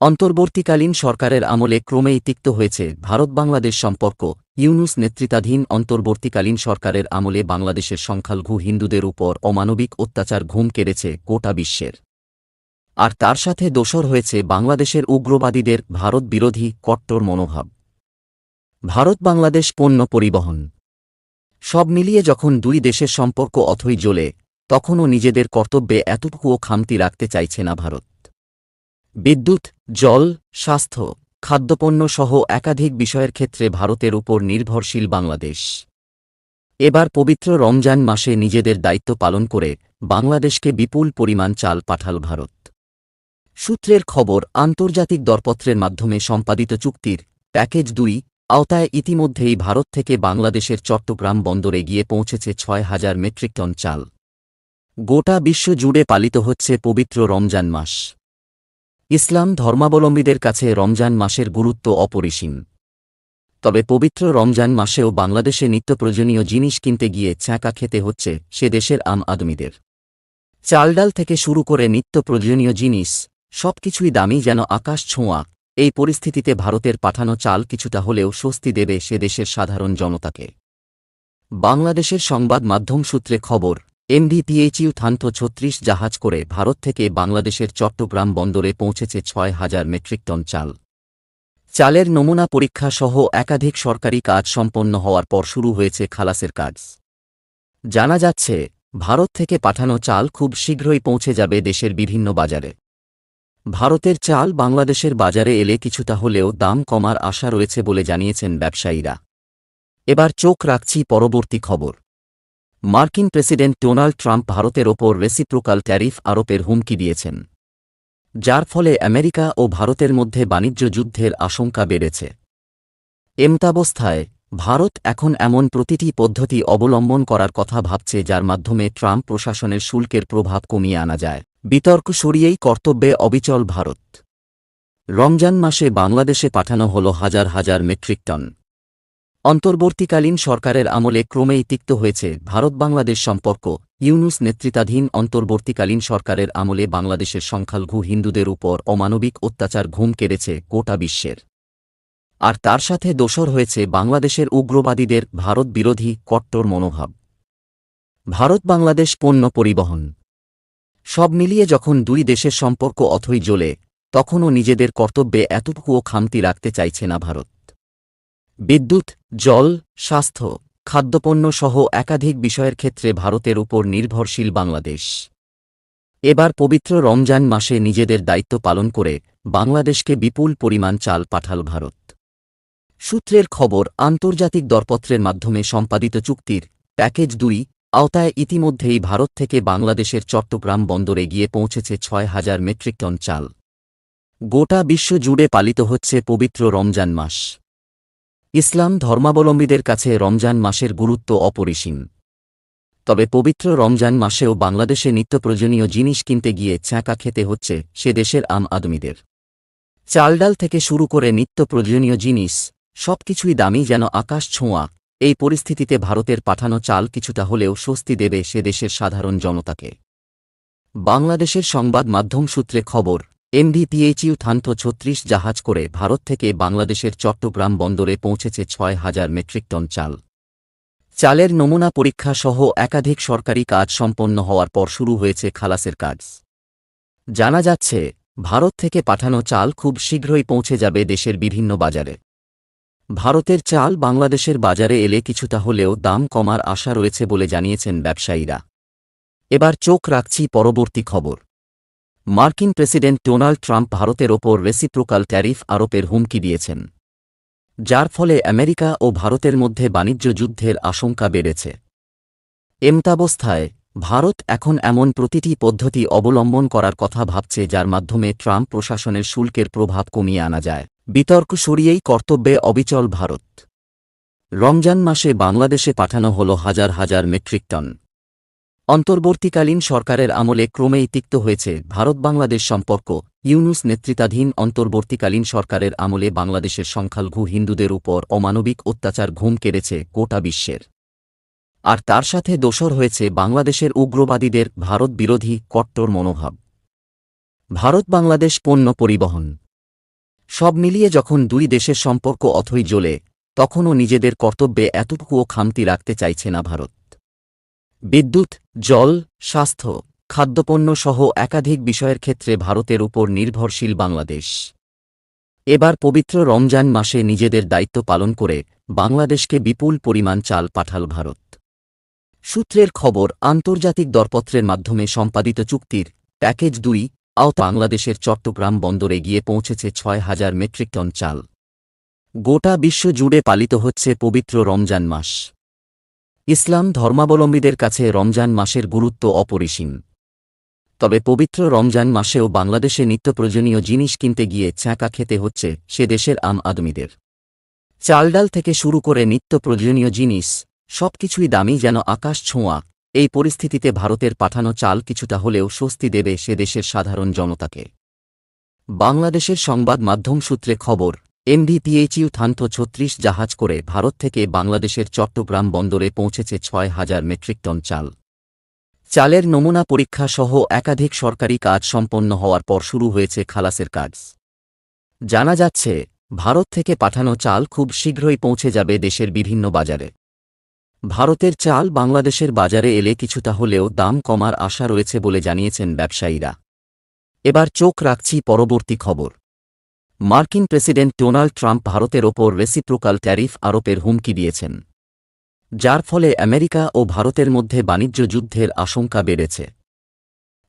অন্তর্বর্তীকালীন সরকারের আমলে ক্রমেই তিক্ত হয়েছে ভারত বাংলাদেশ সম্পর্ক। ইউনুস নেতৃত্বাধীন অন্তর্বর্তীকালীন সরকারের আমলে বাংলাদেশের সংখ্যালঘু হিন্দুদের উপর অমানবিক অত্যাচার ঘুম কেড়েছে গোটা বিশ্বের। আর তার সাথে দোসর হয়েছে বাংলাদেশের উগ্রবাদীদের ভারত বিরোধী কট্টর মনোভাব। ভারত বাংলাদেশ পণ্য পরিবহন। সব মিলিয়ে যখন দুই দেশের সম্পর্ক অথই জ্বলে, তখনও নিজেদের কর্তব্যে এতটুকুও খামতি রাখতে চাইছে না ভারত। বিদ্যুৎ, জল, স্বাস্থ্য, খাদ্যপণ্য সহ একাধিক বিষয়ের ক্ষেত্রে ভারতের উপর নির্ভরশীল বাংলাদেশ। এবার পবিত্র রমজান মাসে নিজেদের দায়িত্ব পালন করে বাংলাদেশকে বিপুল পরিমাণ চাল পাঠাল ভারত। সূত্রের খবর, আন্তর্জাতিক দরপত্রের মাধ্যমে সম্পাদিত চুক্তির প্যাকেজ দুই আওতায় ইতিমধ্যেই ভারত থেকে বাংলাদেশের চট্টগ্রাম বন্দরে গিয়ে পৌঁছেছে ছয় হাজার মেট্রিক টন চাল। গোটা বিশ্ব জুড়ে পালিত হচ্ছে পবিত্র রমজান মাস। ইসলাম ধর্মাবলম্বীদের কাছে রমজান মাসের গুরুত্ব অপরিসীম। তবে পবিত্র রমজান মাসেও বাংলাদেশে নিত্য প্রয়োজনীয় জিনিস কিনতে গিয়ে ছ্যাঁকা খেতে হচ্ছে সে দেশের আম আদমিদের। চালডাল থেকে শুরু করে নিত্য প্রয়োজনীয় জিনিস, সবকিছুই দামি যেন আকাশ ছোঁয়া। এই পরিস্থিতিতে ভারতের পাঠানো চাল কিছুটা হলেও স্বস্তি দেবে সে দেশের সাধারণ জনতাকে। বাংলাদেশের সংবাদ মাধ্যম সূত্রে খবর এমডিপিএইচইউ থান্ত ছত্রিশ জাহাজ করে ভারত থেকে বাংলাদেশের চট্টগ্রাম বন্দরে পৌঁছেছে ছয় হাজার মেট্রিক টন চাল। চালের নমুনা পরীক্ষা সহ একাধিক সরকারি কাজ সম্পন্ন হওয়ার পর শুরু হয়েছে খালাসের কাজ। জানা যাচ্ছে, ভারত থেকে পাঠানো চাল খুব শীঘ্রই পৌঁছে যাবে দেশের বিভিন্ন বাজারে। ভারতের চাল বাংলাদেশের বাজারে এলে কিছুটা হলেও দাম কমার আশা রয়েছে বলে জানিয়েছেন ব্যবসায়ীরা। এবার চোখ রাখছি পরবর্তী খবর। মার্কিন প্রেসিডেন্ট ডোনাল্ড ট্রাম্প ভারতের ওপর রেসিপ্রোকাল ট্যারিফ আরোপের হুমকি দিয়েছেন, যার ফলে আমেরিকা ও ভারতের মধ্যে বাণিজ্য যুদ্ধের আশঙ্কা বেড়েছে। এমতাবস্থায়, ভারত এখন এমন প্রতিটি পদ্ধতি অবলম্বন করার কথা ভাবছে, যার মাধ্যমে ট্রাম্প প্রশাসনের শুল্কের প্রভাব কমিয়ে আনা যায়। বিতর্ক সরিয়েই কর্তব্যে অবিচল ভারত। রমজান মাসে বাংলাদেশে পাঠানো হল হাজার হাজার মেট্রিক টন। অন্তর্বর্তীকালীন সরকারের আমলে ক্রমেই তিক্ত হয়েছে ভারত বাংলাদেশ সম্পর্ক। ইউনুস নেতৃত্বাধীন অন্তর্বর্তীকালীন সরকারের আমলে বাংলাদেশের সংখ্যালঘু হিন্দুদের উপর অমানবিক অত্যাচার ঘুম কেড়েছে গোটা বিশ্বের। আর তার সাথে দোসর হয়েছে বাংলাদেশের উগ্রবাদীদের ভারত বিরোধী কট্টর মনোভাব। ভারত বাংলাদেশ পণ্য পরিবহন। সব মিলিয়ে যখন দুই দেশের সম্পর্ক অথই জ্বলে, তখনও নিজেদের কর্তব্যে এতটুকুও খামতি রাখতে চাইছে না ভারত। বিদ্যুৎ জল, স্বাস্থ্য, খাদ্যপণ্য সহ একাধিক বিষয়ের ক্ষেত্রে ভারতের উপর নির্ভরশীল বাংলাদেশ। এবার পবিত্র রমজান মাসে নিজেদের দায়িত্ব পালন করে বাংলাদেশকে বিপুল পরিমাণ চাল পাঠাল ভারত। সূত্রের খবর, আন্তর্জাতিক দরপত্রের মাধ্যমে সম্পাদিত চুক্তির প্যাকেজ দুই আওতায় ইতিমধ্যেই ভারত থেকে বাংলাদেশের চট্টগ্রাম বন্দরে গিয়ে পৌঁছেছে ছয় হাজার মেট্রিক টন চাল। গোটা বিশ্ব জুড়ে পালিত হচ্ছে পবিত্র রমজান মাস। ইসলাম ধর্মাবলম্বীদের কাছে রমজান মাসের গুরুত্ব অপরিসীম। তবে পবিত্র রমজান মাসেও বাংলাদেশে নিত্য প্রয়োজনীয় জিনিস কিনতে গিয়ে ছ্যাঁকা খেতে হচ্ছে সে দেশের আম আদমিদের। চালডাল থেকে শুরু করে নিত্য প্রয়োজনীয় জিনিস, সবকিছুই দামি যেন আকাশ ছোঁয়া। এই পরিস্থিতিতে ভারতের পাঠানো চাল কিছুটা হলেও স্বস্তি দেবে সে দেশের সাধারণ জনতাকে। বাংলাদেশের সংবাদ মাধ্যম সূত্রে খবর এমভিপিএইচইউ থান্ত ছত্রিশ জাহাজ করে ভারত থেকে বাংলাদেশের চট্টগ্রাম বন্দরে পৌঁছেছে ছয় হাজার মেট্রিক টন চাল। চালের নমুনা পরীক্ষা সহ একাধিক সরকারি কাজ সম্পন্ন হওয়ার পর শুরু হয়েছে খালাসের কাজ। জানা যাচ্ছে, ভারত থেকে পাঠানো চাল খুব শীঘ্রই পৌঁছে যাবে দেশের বিভিন্ন বাজারে। ভারতের চাল বাংলাদেশের বাজারে এলে কিছুটা হলেও দাম কমার আশা রয়েছে বলে জানিয়েছেন ব্যবসায়ীরা। এবার চোখ রাখছি পরবর্তী খবর। মার্কিন প্রেসিডেন্ট ডোনাল্ড ট্রাম্প ভারতের ওপর রেসিপ্রোকাল ট্যারিফ আরোপের হুমকি দিয়েছেন, যার ফলে আমেরিকা ও ভারতের মধ্যে বাণিজ্য যুদ্ধের আশঙ্কা বেড়েছে। এমতাবস্থায়, ভারত এখন এমন প্রতিটি পদ্ধতি অবলম্বন করার কথা ভাবছে যার মাধ্যমে ট্রাম্প প্রশাসনের শুল্কের প্রভাব কমিয়ে আনা যায়। বিতর্ক সরিয়েই কর্তব্যে অবিচল ভারত। রমজান মাসে বাংলাদেশে পাঠানো হল হাজার হাজার মেট্রিক টন। অন্তর্বর্তীকালীন সরকারের আমলে ক্রমেই তিক্ত হয়েছে ভারত বাংলাদেশ সম্পর্ক। ইউনুস নেতৃত্বাধীন অন্তর্বর্তীকালীন সরকারের আমলে বাংলাদেশের সংখ্যালঘু হিন্দুদের উপর অমানবিক অত্যাচার ঘুম কেড়েছে গোটা বিশ্বের। আর তার সাথে দোসর হয়েছে বাংলাদেশের উগ্রবাদীদের ভারত বিরোধী কট্টর মনোভাব। ভারত বাংলাদেশ পণ্য পরিবহন। সব মিলিয়ে যখন দুই দেশের সম্পর্ক অথই জ্বলে, তখনও নিজেদের কর্তব্যে এতটুকুও খামতি রাখতে চাইছে না ভারত। বিদ্যুৎ, জল, স্বাস্থ্য, খাদ্যপণ্য সহ একাধিক বিষয়ের ক্ষেত্রে ভারতের উপর নির্ভরশীল বাংলাদেশ। এবার পবিত্র রমজান মাসে নিজেদের দায়িত্ব পালন করে বাংলাদেশকে বিপুল পরিমাণ চাল পাঠাল ভারত। সূত্রের খবর, আন্তর্জাতিক দরপত্রের মাধ্যমে সম্পাদিত চুক্তির প্যাকেজ দুই আওতা বাংলাদেশের চট্টগ্রাম বন্দরে গিয়ে পৌঁছেছে ছয় হাজার মেট্রিক টন চাল। গোটা বিশ্ব জুড়ে পালিত হচ্ছে পবিত্র রমজান মাস। ইসলাম ধর্মাবলম্বীদের কাছে রমজান মাসের গুরুত্ব অপরিসীম। তবে পবিত্র রমজান মাসেও বাংলাদেশে নিত্য প্রয়োজনীয় জিনিস কিনতে গিয়ে ছ্যাঁকা খেতে হচ্ছে সে দেশের আম আদমিদের। চালডাল থেকে শুরু করে নিত্য প্রয়োজনীয় জিনিস, সবকিছুই দামি যেন আকাশ ছোঁয়া। এই পরিস্থিতিতে ভারতের পাঠানো চাল কিছুটা হলেও স্বস্তি দেবে সে দেশের সাধারণ জনতাকে। বাংলাদেশের সংবাদ মাধ্যম সূত্রে খবর এমডিপিএইচইউ থান্ত ছত্রিশ জাহাজ করে ভারত থেকে বাংলাদেশের চট্টগ্রাম বন্দরে পৌঁছেছে ছয় হাজার মেট্রিক টন চাল। চালের নমুনা পরীক্ষা সহ একাধিক সরকারি কাজ সম্পন্ন হওয়ার পর শুরু হয়েছে খালাসের কাজ। জানা যাচ্ছে, ভারত থেকে পাঠানো চাল খুব শীঘ্রই পৌঁছে যাবে দেশের বিভিন্ন বাজারে। ভারতের চাল বাংলাদেশের বাজারে এলে কিছুটা হলেও দাম কমার আশা রয়েছে বলে জানিয়েছেন ব্যবসায়ীরা। এবার চোখ রাখছি পরবর্তী খবর। মার্কিন প্রেসিডেন্ট ডোনাল্ড ট্রাম্প ভারতের ওপর রেসিপ্রোকাল ট্যারিফ আরোপের হুমকি দিয়েছেন, যার ফলে আমেরিকা ও ভারতের মধ্যে বাণিজ্য যুদ্ধের আশঙ্কা বেড়েছে।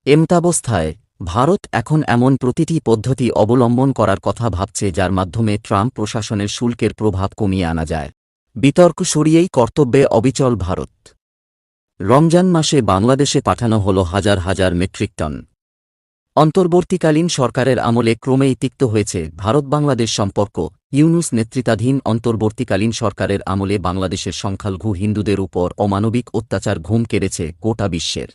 এমতাবস্থায়, ভারত এখন এমন প্রতিটি পদ্ধতি অবলম্বন করার কথা ভাবছে, যার মাধ্যমে ট্রাম্প প্রশাসনের শুল্কের প্রভাব কমিয়ে আনা যায়। বিতর্ক সরিয়েই কর্তব্যে অবিচল ভারত। রমজান মাসে বাংলাদেশে পাঠানো হল হাজার হাজার মেট্রিক টন। অন্তর্বর্তীকালীন সরকারের আমলে ক্রমেই তিক্ত হয়েছে ভারত বাংলাদেশ সম্পর্ক। ইউনুস নেতৃত্বাধীন অন্তর্বর্তীকালীন সরকারের আমলে বাংলাদেশের সংখ্যালঘু হিন্দুদের উপর অমানবিক অত্যাচার ঘুম কেড়েছে গোটা বিশ্বের।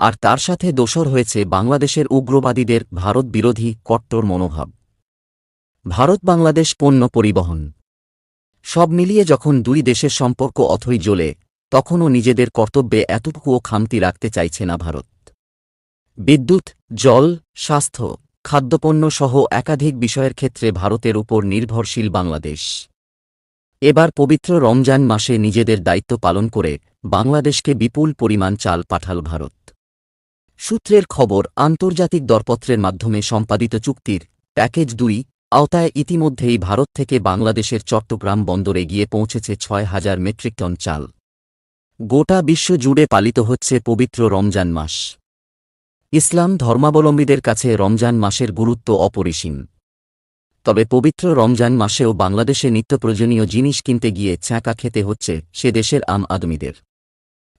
আর তার সাথে দোসর হয়েছে বাংলাদেশের উগ্রবাদীদের ভারত বিরোধী কট্টর মনোভাব। ভারত বাংলাদেশ পণ্য পরিবহন। সব মিলিয়ে যখন দুই দেশের সম্পর্ক অথই জ্বলে, তখনও নিজেদের কর্তব্যে এতটুকুও খামতি রাখতে চাইছে না ভারত। বিদ্যুৎ, জল, স্বাস্থ্য, খাদ্যপণ্য সহ একাধিক বিষয়ের ক্ষেত্রে ভারতের উপর নির্ভরশীল বাংলাদেশ। এবার পবিত্র রমজান মাসে নিজেদের দায়িত্ব পালন করে বাংলাদেশকে বিপুল পরিমাণ চাল পাঠাল ভারত। সূত্রের খবর, আন্তর্জাতিক দরপত্রের মাধ্যমে সম্পাদিত চুক্তির প্যাকেজ দুই আওতায় ইতিমধ্যেই ভারত থেকে বাংলাদেশের চট্টগ্রাম বন্দরে গিয়ে পৌঁছেছে ছয় হাজার মেট্রিক টন চাল। গোটা বিশ্ব জুড়ে পালিত হচ্ছে পবিত্র রমজান মাস। ইসলাম ধর্মাবলম্বীদের কাছে রমজান মাসের গুরুত্ব অপরিসীম। তবে পবিত্র রমজান মাসেও বাংলাদেশে নিত্য প্রয়োজনীয় জিনিস কিনতে গিয়ে ছ্যাঁকা খেতে হচ্ছে সে দেশের আম আদমিদের।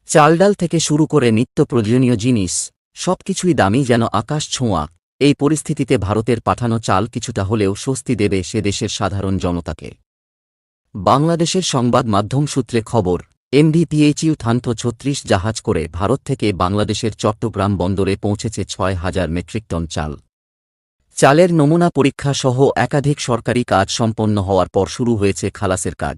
চালডাল থেকে শুরু করে নিত্য প্রয়োজনীয় জিনিস, সবকিছুই দামি যেন আকাশ ছোঁয়া। এই পরিস্থিতিতে ভারতের পাঠানো চাল কিছুটা হলেও স্বস্তি দেবে সে দেশের সাধারণ জনতাকে। বাংলাদেশের সংবাদ মাধ্যম সূত্রে খবর এমডিপিএইচইউ থান্ত ছত্রিশ জাহাজ করে ভারত থেকে বাংলাদেশের চট্টগ্রাম বন্দরে পৌঁছেছে ছয় হাজার মেট্রিক টন চাল। চালের নমুনা পরীক্ষা সহ একাধিক সরকারি কাজ সম্পন্ন হওয়ার পর শুরু হয়েছে খালাসের কাজ।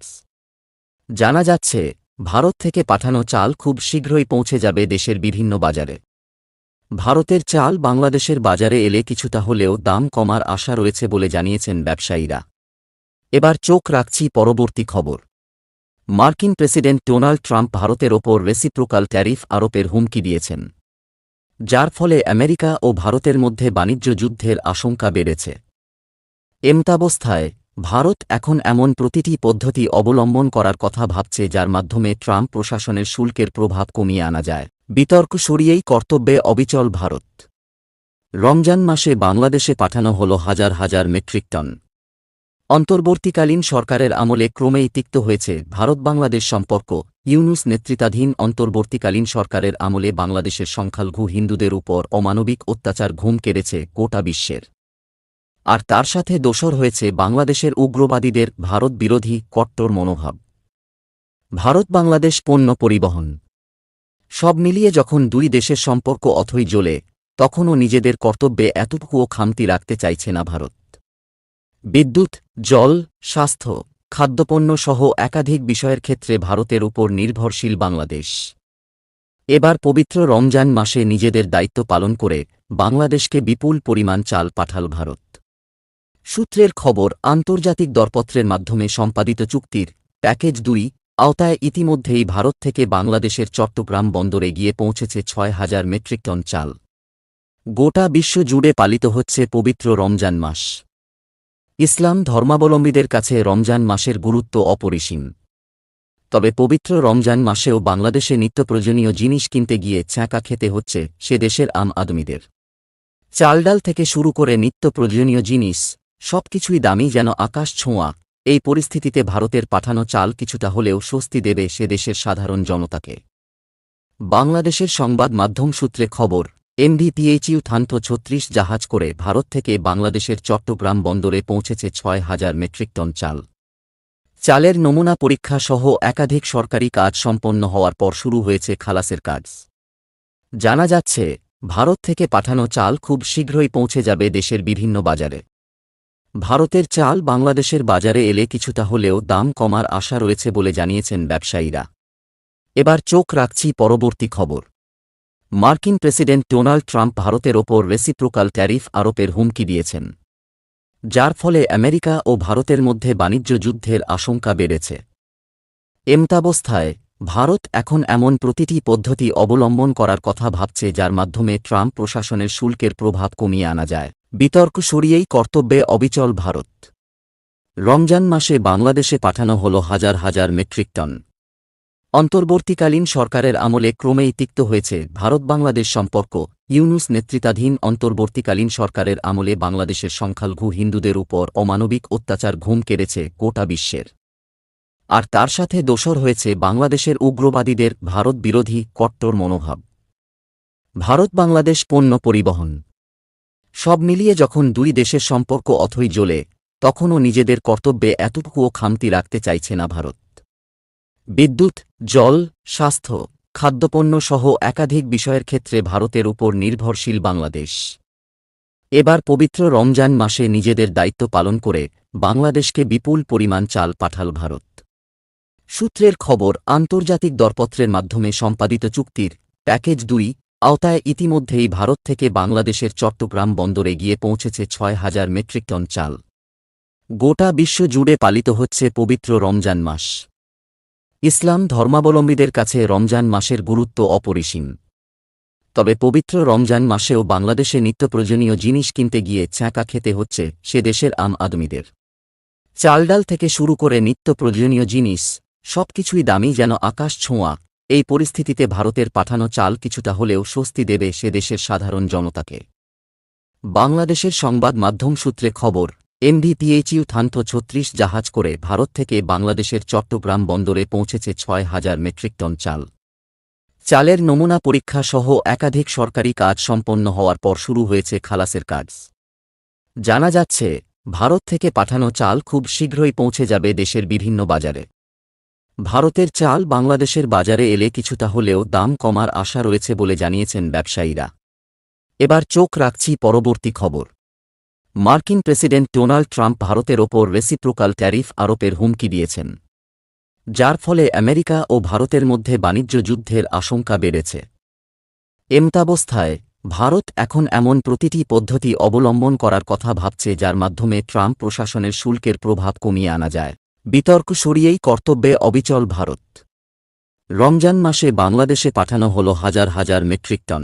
জানা যাচ্ছে, ভারত থেকে পাঠানো চাল খুব শীঘ্রই পৌঁছে যাবে দেশের বিভিন্ন বাজারে। ভারতের চাল বাংলাদেশের বাজারে এলে কিছুটা হলেও দাম কমার আশা রয়েছে বলে জানিয়েছেন ব্যবসায়ীরা। এবার চোখ রাখছি পরবর্তী খবর। মার্কিন প্রেসিডেন্ট ডোনাল্ড ট্রাম্প ভারতের ওপর রেসিপ্রোকাল ট্যারিফ আরোপের হুমকি দিয়েছেন, যার ফলে আমেরিকা ও ভারতের মধ্যে বাণিজ্য যুদ্ধের আশঙ্কা বেড়েছে। এমতাবস্থায়, ভারত এখন এমন প্রতিটি পদ্ধতি অবলম্বন করার কথা ভাবছে, যার মাধ্যমে ট্রাম্প প্রশাসনের শুল্কের প্রভাব কমিয়ে আনা যায়। বিতর্ক সরিয়েই কর্তব্যে অবিচল ভারত। রমজান মাসে বাংলাদেশে পাঠানো হল হাজার হাজার মেট্রিক টন। অন্তর্বর্তীকালীন সরকারের আমলে ক্রমেই তিক্ত হয়েছে ভারত বাংলাদেশ সম্পর্ক। ইউনুস নেতৃত্বাধীন অন্তর্বর্তীকালীন সরকারের আমলে বাংলাদেশের সংখ্যালঘু হিন্দুদের উপর অমানবিক অত্যাচার ঘুম কেড়েছে গোটা বিশ্বের। আর তার সাথে দোসর হয়েছে বাংলাদেশের উগ্রবাদীদের ভারত বিরোধী কট্টর মনোভাব। ভারত বাংলাদেশ পণ্য পরিবহন। সব মিলিয়ে যখন দুই দেশের সম্পর্ক অথই জ্বলে, তখনও নিজেদের কর্তব্যে এতটুকুও খামতি রাখতে চাইছে না ভারত। বিদ্যুৎ, জল, স্বাস্থ্য, খাদ্যপণ্য সহ একাধিক বিষয়ের ক্ষেত্রে ভারতের উপর নির্ভরশীল বাংলাদেশ। এবার পবিত্র রমজান মাসে নিজেদের দায়িত্ব পালন করে বাংলাদেশকে বিপুল পরিমাণ চাল পাঠাল ভারত। সূত্রের খবর, আন্তর্জাতিক দরপত্রের মাধ্যমে সম্পাদিত চুক্তির প্যাকেজ দুই আওতায় ইতিমধ্যেই ভারত থেকে বাংলাদেশের চট্টগ্রাম বন্দরে গিয়ে পৌঁছেছে ছয় হাজার মেট্রিক টন চাল। গোটা বিশ্ব জুড়ে পালিত হচ্ছে পবিত্র রমজান মাস। ইসলাম ধর্মাবলম্বীদের কাছে রমজান মাসের গুরুত্ব অপরিসীম। তবে পবিত্র রমজান মাসেও বাংলাদেশে নিত্যপ্রয়োজনীয় জিনিস কিনতে গিয়ে ছ্যাঁকা খেতে হচ্ছে সে দেশের আম আদমিদের। চালডাল থেকে শুরু করে নিত্য প্রয়োজনীয় জিনিস, সবকিছুই দামি যেন আকাশ ছোঁয়া। এই পরিস্থিতিতে ভারতের পাঠানো চাল কিছুটা হলেও স্বস্তি দেবে সে দেশের সাধারণ জনতাকে। বাংলাদেশের সংবাদ মাধ্যম সূত্রে খবর এমভিপিএইচইউ থান্ত ছত্রিশ জাহাজ করে ভারত থেকে বাংলাদেশের চট্টগ্রাম বন্দরে পৌঁছেছে ছয় হাজার মেট্রিক টন চাল। চালের নমুনা পরীক্ষা সহ একাধিক সরকারি কাজ সম্পন্ন হওয়ার পর শুরু হয়েছে খালাসের কাজ। জানা যাচ্ছে, ভারত থেকে পাঠানো চাল খুব শীঘ্রই পৌঁছে যাবে দেশের বিভিন্ন বাজারে। ভারতের চাল বাংলাদেশের বাজারে এলে কিছুটা হলেও দাম কমার আশা রয়েছে বলে জানিয়েছেন ব্যবসায়ীরা। এবার চোখ রাখছি পরবর্তী খবর। মার্কিন প্রেসিডেন্ট ডোনাল্ড ট্রাম্প ভারতের ওপর রেসিপ্রোকাল ট্যারিফ আরোপের হুমকি দিয়েছেন, যার ফলে আমেরিকা ও ভারতের মধ্যে বাণিজ্য যুদ্ধের আশঙ্কা বেড়েছে। এমতাবস্থায়, ভারত এখন এমন প্রতিটি পদ্ধতি অবলম্বন করার কথা ভাবছে, যার মাধ্যমে ট্রাম্প প্রশাসনের শুল্কের প্রভাব কমিয়ে আনা যায়। বিতর্ক সরিয়েই কর্তব্যে অবিচল ভারত। রমজান মাসে বাংলাদেশে পাঠানো হল হাজার হাজার মেট্রিক টন। অন্তর্বর্তীকালীন সরকারের আমলে ক্রমেই তিক্ত হয়েছে ভারত বাংলাদেশ সম্পর্ক। ইউনুস নেতৃত্বাধীন অন্তর্বর্তীকালীন সরকারের আমলে বাংলাদেশের সংখ্যালঘু হিন্দুদের উপর অমানবিক অত্যাচার ঘুম কেড়েছে গোটা বিশ্বের। আর তার সাথে দোসর হয়েছে বাংলাদেশের উগ্রবাদীদের ভারত বিরোধী কট্টর মনোভাব। ভারত বাংলাদেশ পণ্য পরিবহন। সব মিলিয়ে যখন দুই দেশের সম্পর্ক অথই জ্বলে, তখনও নিজেদের কর্তব্যে এতটুকুও খামতি রাখতে চাইছে না ভারত। বিদ্যুৎ, জল, স্বাস্থ্য, খাদ্যপণ্য সহ একাধিক বিষয়ের ক্ষেত্রে ভারতের উপর নির্ভরশীল বাংলাদেশ। এবার পবিত্র রমজান মাসে নিজেদের দায়িত্ব পালন করে বাংলাদেশকে বিপুল পরিমাণ চাল পাঠাল ভারত। সূত্রের খবর, আন্তর্জাতিক দরপত্রের মাধ্যমে সম্পাদিত চুক্তির প্যাকেজ দুই আওতায় ইতিমধ্যেই ভারত থেকে বাংলাদেশের চট্টগ্রাম বন্দরে গিয়ে পৌঁছেছে ছয় হাজার মেট্রিক টন চাল। গোটা বিশ্ব জুড়ে পালিত হচ্ছে পবিত্র রমজান মাস। ইসলাম ধর্মাবলম্বীদের কাছে রমজান মাসের গুরুত্ব অপরিসীম। তবে পবিত্র রমজান মাসেও বাংলাদেশে নিত্যপ্রয়োজনীয় জিনিস কিনতে গিয়ে ছ্যাঁকা খেতে হচ্ছে সে দেশের আম আদমিদের। চালডাল থেকে শুরু করে নিত্য প্রয়োজনীয় জিনিস, সবকিছুই দামি যেন আকাশ ছোঁয়া। এই পরিস্থিতিতে ভারতের পাঠানো চাল কিছুটা হলেও স্বস্তি দেবে সে দেশের সাধারণ জনতাকে। বাংলাদেশের সংবাদ মাধ্যম সূত্রে খবর এমভিপিএইচইউ থান্ত ছত্রিশ জাহাজ করে ভারত থেকে বাংলাদেশের চট্টগ্রাম বন্দরে পৌঁছেছে ছয় হাজার মেট্রিক টন চাল। চালের নমুনা পরীক্ষা সহ একাধিক সরকারি কাজ সম্পন্ন হওয়ার পর শুরু হয়েছে খালাসের কাজ। জানা যাচ্ছে, ভারত থেকে পাঠানো চাল খুব শীঘ্রই পৌঁছে যাবে দেশের বিভিন্ন বাজারে। ভারতের চাল বাংলাদেশের বাজারে এলে কিছুটা হলেও দাম কমার আশা রয়েছে বলে জানিয়েছেন ব্যবসায়ীরা। এবার চোখ রাখছি পরবর্তী খবর। মার্কিন প্রেসিডেন্ট ডোনাল্ড ট্রাম্প ভারতের ওপর রেসিপ্রোকাল ট্যারিফ আরোপের হুমকি দিয়েছেন। যার ফলে আমেরিকা ও ভারতের মধ্যে বাণিজ্য যুদ্ধের আশঙ্কা বেড়েছে। এমতাবস্থায়, ভারত এখন এমন প্রতিটি পদ্ধতি অবলম্বন করার কথা ভাবছে যার মাধ্যমে ট্রাম্প প্রশাসনের শুল্কের প্রভাব কমিয়ে আনা যায়। বিতর্ক সরিয়েই কর্তব্যে অবিচল ভারত। রমজান মাসে বাংলাদেশে পাঠানো হল হাজার হাজার মেট্রিক টন।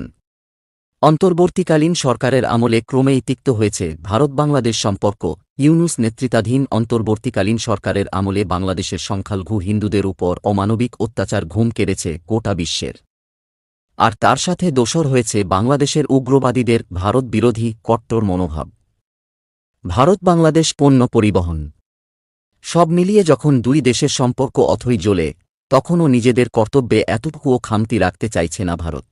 অন্তর্বর্তীকালীন সরকারের আমলে ক্রমেই তিক্ত হয়েছে ভারত বাংলাদেশ সম্পর্ক। ইউনুস নেতৃত্বাধীন অন্তর্বর্তীকালীন সরকারের আমলে বাংলাদেশের সংখ্যালঘু হিন্দুদের উপর অমানবিক অত্যাচার ঘুম কেড়েছে গোটা বিশ্বের। আর তার সাথে দোসর হয়েছে বাংলাদেশের উগ্রবাদীদের ভারত বিরোধী কট্টর মনোভাব। ভারত বাংলাদেশ পণ্য পরিবহন। সব মিলিয়ে যখন দুই দেশের সম্পর্ক অথই জ্বলে, তখনও নিজেদের কর্তব্যে এতটুকুও খামতি রাখতে চাইছে না ভারত।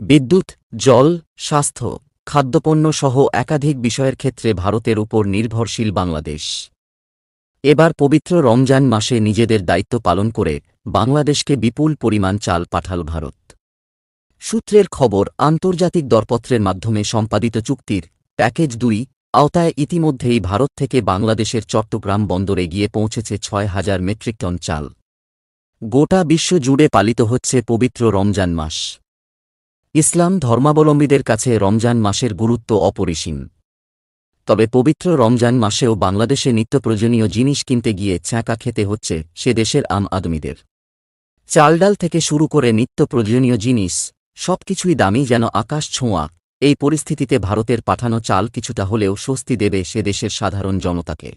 বিদ্যুৎ, জল, স্বাস্থ্য, খাদ্যপণ্য সহ একাধিক বিষয়ের ক্ষেত্রে ভারতের উপর নির্ভরশীল বাংলাদেশ। এবার পবিত্র রমজান মাসে নিজেদের দায়িত্ব পালন করে বাংলাদেশকে বিপুল পরিমাণ চাল পাঠাল ভারত। সূত্রের খবর, আন্তর্জাতিক দরপত্রের মাধ্যমে সম্পাদিত চুক্তির প্যাকেজ দুই আওতায় ইতিমধ্যেই ভারত থেকে বাংলাদেশের চট্টগ্রাম বন্দরে গিয়ে পৌঁছেছে ছয় হাজার মেট্রিক টন চাল। গোটা বিশ্ব জুড়ে পালিত হচ্ছে পবিত্র রমজান মাস। ইসলাম ধর্মাবলম্বীদের কাছে রমজান মাসের গুরুত্ব অপরিসীম। তবে পবিত্র রমজান মাসেও বাংলাদেশে নিত্য প্রয়োজনীয় জিনিস কিনতে গিয়ে ছ্যাঁকা খেতে হচ্ছে সে দেশের আম আদমিদের। চালডাল থেকে শুরু করে নিত্য প্রয়োজনীয় জিনিস, সবকিছুই দামি যেন আকাশ ছোঁয়া। এই পরিস্থিতিতে ভারতের পাঠানো চাল কিছুটা হলেও স্বস্তি দেবে সে দেশের সাধারণ জনতাকে।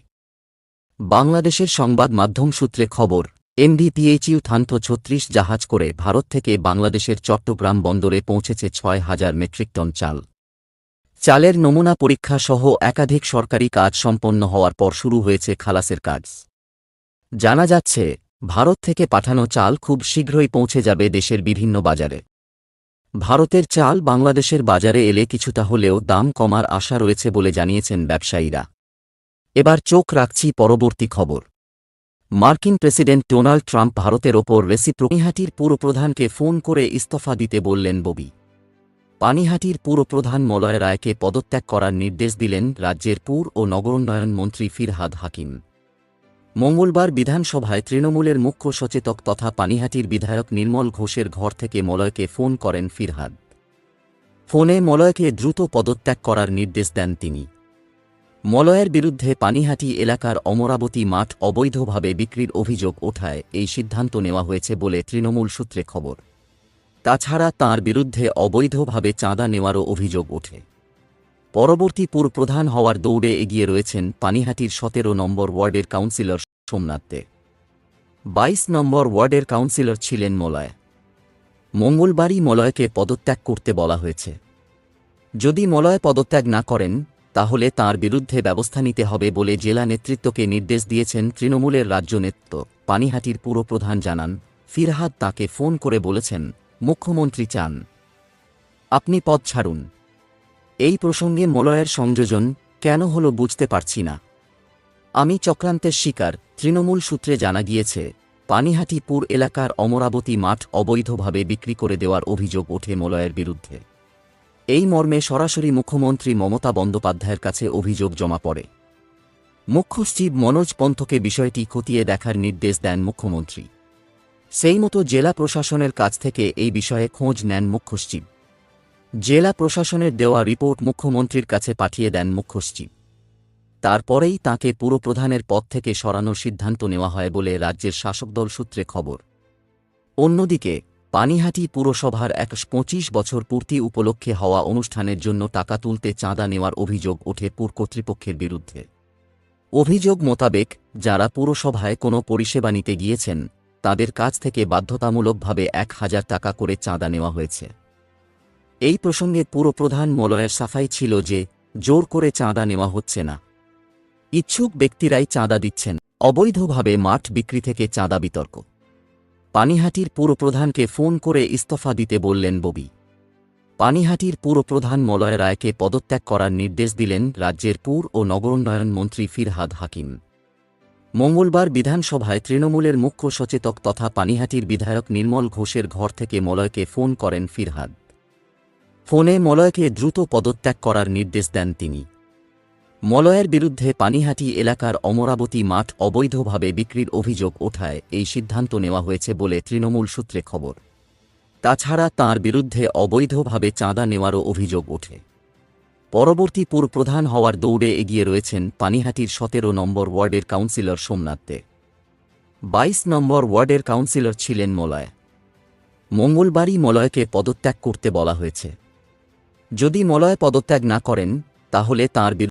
বাংলাদেশের সংবাদ মাধ্যম সূত্রে খবর এমডিপিএইচইউ থান্ত ছত্রিশ জাহাজ করে ভারত থেকে বাংলাদেশের চট্টগ্রাম বন্দরে পৌঁছেছে ছয় হাজার মেট্রিক টন চাল। চালের নমুনা পরীক্ষা সহ একাধিক সরকারি কাজ সম্পন্ন হওয়ার পর শুরু হয়েছে খালাসের কাজ। জানা যাচ্ছে, ভারত থেকে পাঠানো চাল খুব শীঘ্রই পৌঁছে যাবে দেশের বিভিন্ন বাজারে। ভারতের চাল বাংলাদেশের বাজারে এলে কিছুটা হলেও দাম কমার আশা রয়েছে বলে জানিয়েছেন ব্যবসায়ীরা। এবার চোখ রাখছি পরবর্তী খবর। মার্কিন প্রেসিডেন্ট ডোনাল্ড ট্রাম্প ভারতের ওপর রেসিপ্রোহাটির পুরপ্রধানকে ফোন করে ইস্তফা দিতে বললেন ববি। পানিহাটির পুরপ্রধান মলয় রায়কে পদত্যাগ করার নির্দেশ দিলেন রাজ্যের পুর ও নগরোন্নয়ন মন্ত্রী ফিরহাদ হাকিম। মঙ্গলবার বিধানসভায় তৃণমূলের মুখ্য সচেতক তথা পানিহাটির বিধায়ক নির্মল ঘোষের ঘর থেকে মলয়কে ফোন করেন ফিরহাদ। ফোনে মলয়কে দ্রুত পদত্যাগ করার নির্দেশ দেন তিনি। মলয়ের বিরুদ্ধে পানিহাটি এলাকার অমরাবতী মাঠ অবৈধভাবে বিক্রির অভিযোগ ওঠায় এই সিদ্ধান্ত নেওয়া হয়েছে বলে তৃণমূল সূত্রে খবর। তাছাড়া তাঁর বিরুদ্ধে অবৈধভাবে চাঁদা নেওয়ারও অভিযোগ ওঠে। পরবর্তী পুর প্রধান হওয়ার দৌড়ে এগিয়ে রয়েছেন পানিহাটির সতেরো নম্বর ওয়ার্ডের কাউন্সিলর সোমনাথ দে। বাইশ নম্বর ওয়ার্ডের কাউন্সিলর ছিলেন মলয়। মঙ্গলবারই মলয়কে পদত্যাগ করতে বলা হয়েছে। যদি মলয় পদত্যাগ না করেন তাহলে তার বিরুদ্ধে ব্যবস্থা নিতে হবে বলে জেলা নেতৃত্বকে নির্দেশ দিয়েছেন তৃণমূলের রাজ্য নেতৃত্ব পানিহাটির পুরপ্রধান জানান। ফিরহাদ তাকে ফোন করে বলেছেন, মুখ্যমন্ত্রী চান। আপনি পদ ছাড়ুন। এই প্রসঙ্গে মলয়ের সংযোজন কেন হলো বুঝতে পারছি না। আমি চক্রান্তের শিকার, তৃণমূল সূত্রে জানা গিয়েছে, পানিহাটি পুর এলাকার অমরাবতী মাঠ অবৈধভাবে বিক্রি করে দেওয়ার অভিযোগ ওঠে মলয়ের বিরুদ্ধে। এই মর্মে সরাসরি মুখ্যমন্ত্রী মমতা বন্দ্যোপাধ্যায়ের কাছে অভিযোগ জমা পড়ে। মুখ্য সচিব মনোজ পন্থকে বিষয়টি খতিয়ে দেখার নির্দেশ দেন মুখ্যমন্ত্রী। সেই মতো জেলা প্রশাসনের কাছ থেকে এই বিষয়ে খোঁজ নেন মুখ্য সচিব জেলা প্রশাসনের দেওয়া রিপোর্ট মুখ্যমন্ত্রীর কাছে পাঠিয়ে দেন মুখ্য সচিব তারপরেই তাঁকে পুরপ্রধানের পদ থেকে সরানোর সিদ্ধান্ত নেওয়া হয় বলে রাজ্যের শাসকদল সূত্রে খবর। অন্যদিকে পানিহাটি পুরসভার এক পঁচিশ বছর পূর্তি উপলক্ষে হওয়া অনুষ্ঠানের জন্য টাকা তুলতে চাঁদা নেওয়ার অভিযোগ ওঠে পুর কর্তৃপক্ষের বিরুদ্ধে। অভিযোগ মোতাবেক, যারা পুরসভায় কোনো পরিষেবা নিতে গিয়েছেন, তাদের কাছ থেকে বাধ্যতামূলকভাবে এক হাজার টাকা করে চাঁদা নেওয়া হয়েছে। এই প্রসঙ্গে পুরপ্রধান মলয়ের সাফাই ছিল যে, জোর করে চাঁদা নেওয়া হচ্ছে না। ইচ্ছুক ব্যক্তিরাই চাঁদা দিচ্ছেন। অবৈধভাবে মাঠ বিক্রি থেকে চাঁদা বিতর্ক। পানিহাটির পুরপ্রধানকে ফোন করে ইস্তফা দিতে বললেন ববি। পানিহাটির পুরপ্রধান মলয় রায়কে পদত্যাগ করার নির্দেশ দিলেন রাজ্যের পুর ও নগরোন্নয়ন মন্ত্রী ফিরহাদ হাকিম। মঙ্গলবার বিধানসভায় তৃণমূলের মুখ্য সচেতক তথা পানিহাটির বিধায়ক নির্মল ঘোষের ঘর থেকে মলয়কে ফোন করেন ফিরহাদ। ফোনে মলয়কে দ্রুত পদত্যাগ করার নির্দেশ দেন তিনি। মলয়ের বিরুদ্ধে পানিহাটি এলাকার অমরাবতী মাঠ অবৈধভাবে বিক্রির অভিযোগ ওঠায় এই সিদ্ধান্ত নেওয়া হয়েছে বলে তৃণমূল সূত্রে খবর। তাছাড়া তাঁর বিরুদ্ধে অবৈধভাবে চাঁদা নেওয়ারও অভিযোগ ওঠে। পরবর্তী পুর প্রধান হওয়ার দৌড়ে এগিয়ে রয়েছেন পানিহাটির সতেরো নম্বর ওয়ার্ডের কাউন্সিলর সোমনাথ বাইশ নম্বর ওয়ার্ডের কাউন্সিলর ছিলেন মলয়। মঙ্গলবারই মলয়কে পদত্যাগ করতে বলা হয়েছে। যদি মলয় পদত্যাগ না করেন, তাহলে তাঁর